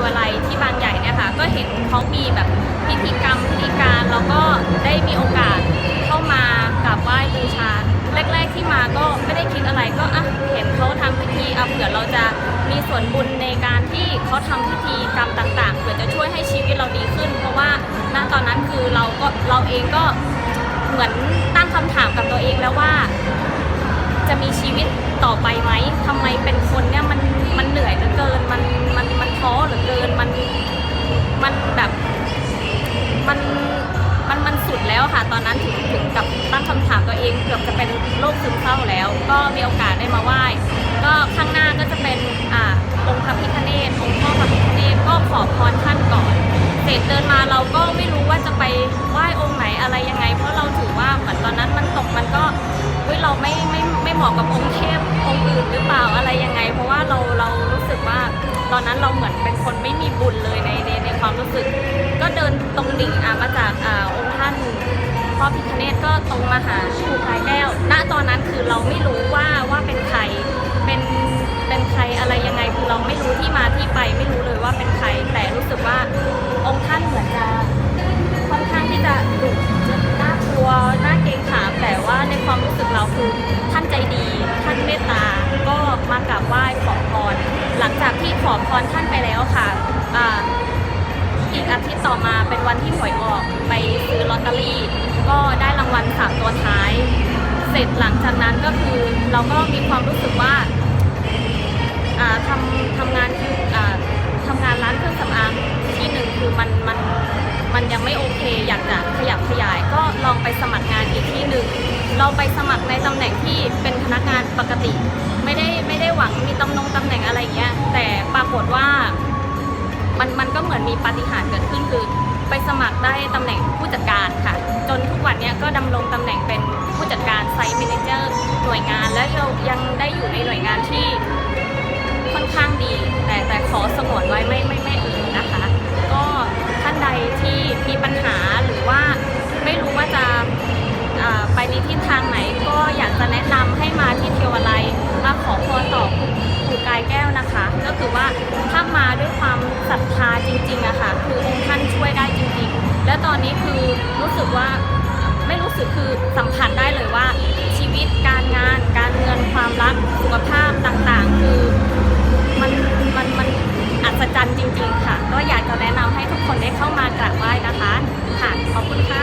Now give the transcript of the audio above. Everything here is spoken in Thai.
วไลยที่บางใหญ่เนี่ยค่ะก็เห็นเขามีแบบพิธีกรรมพิธีการแล้วก็ได้มีโอกาสเข้ามากราบไหว้บูชาแรก ๆที่มาก็ไม่ได้คิดอะไรก็อะเห็นเขาทำพิธีเอะเผื่อเราจะมีส่วนบุญในการที่เขาทำพิธีกรรมต่างๆเผื่อจะช่วยให้ชีวิตเราดีขึ้น เพราะว่าณตอนนั้นคือเราก็เราเองก็เหมือนตั้งคำถามกับตัวเองแล้วว่า จะมีชีวิตต่อไปไหมทำไมเป็นคนเนี่ยมันมันเหนื่อยเหลือเกินมันมันมันท้อ แล้วค่ะ ตอนนั้นถึงถึงกับตั้งคำถามตัวเองเกือบจะเป็นโรคซึมเศร้าแล้ว ก็มีโอกาสได้มาไหว้ ก็ข้างหน้าก็จะเป็นอ่าองค์พระพิฆเนศองค์พ่อพระพิฆเนศก็ขอพรท่านก่อน เสร็จเดินมาเราก็ไม่รู้ว่าจะไปไหว้องค์ไหนอะไรยังไง เพราะเราถือว่าเหมือนตอนนั้นมันตกมันก็เฮ้ยเราไม่ไม่ไม่เหมาะกับองค์เทพองค์อื่นหรือเปล่าอะไรยังไง เพราะว่าเราเรารู้สึกว่าตอนนั้นเราเหมือนเป็นคนไม่มีบุญเลยในในในความรู้สึก ก็เดินตรงดิ่งอะมาจากอ่าานพ่อพิฆเนศก็ตรงมาหาครูพายแก้ว ณ ตอนนั้นคือเราไม่รู้ว่าว่าเป็นใคร เป็น เป็นใครอะไรยังไง คือเราไม่รู้ที่มาที่ไป ไม่รู้เลยว่าเป็นใคร แต่รู้สึกว่าองค์ท่านเหมือนจะค่อนข้างที่จะดุจะน่ากลัว น่าเกรงขาม แต่ว่าในความรู้สึกเราคือท่านใจดี ท่านเมตตา ก็มากราบไหว้ขอพร หลังจากที่ขอพรท่าน อรี่ ก็ได้รางวัลสามตัวท้าย เสร็จหลังจากนั้นก็คือเราก็มีความรู้สึกว่าทำทำงานคืออ่ทำงานร้านเครื่องสำอางที่หนึ่งคือมันมันมันยังไม่โอเค อยากจะขยับขยาย ก็ลองไปสมัครงานอีกที่หนึ่งเราไปสมัครในตำแหน่งที่เป็นพนักงานปกติ ไม่ได้ไม่ได้หวังมีตำแหน่งตำแหน่งอะไรอย่างเงี้ย แต่ปรากฏว่ามันมันก็เหมือนมีปาฏิหาริย์เกิดขึ้นคือ ไปสมัครได้ตำแหน่งผู้จัดการ ก็ดำรงตำแหน่งเป็นผู้จัดการไซต์ m ม n เจอร์หน่วยงาน และเรายังได้อยู่ในหน่วยงานที่ค่อนข้างดี แต่แต่ขอสงวนไว้ไม่ไม่ไม่เอ่ยนะคะ ก็ท่านใดที่มีปัญหาหรือว่าไม่รู้ว่าจะไปในทิศทางไหนก็อยากจะแนะนำให้มาที่เทวาลัยมาขอพรต่อครูกายแก้วนะคะ ก็คือว่าถ้ามาด้วยความศรัทธาจริงๆอะค่ะคือองค์ท่านช่วยได้จริงๆ และตอนนี้คือรู้สึกว่า ไม่รู้สึกคือสัมผัสได้เลยว่า ชีวิตการงาน การเงินความรักสุขภาพต่างๆ คือมันมันมันอัศจรรย์จริง ๆ ค่ะ ก็อยากจะแนะนำให้ทุกคนได้เข้ามากราบไหว้นะคะค่ะขอบคุณค่ะ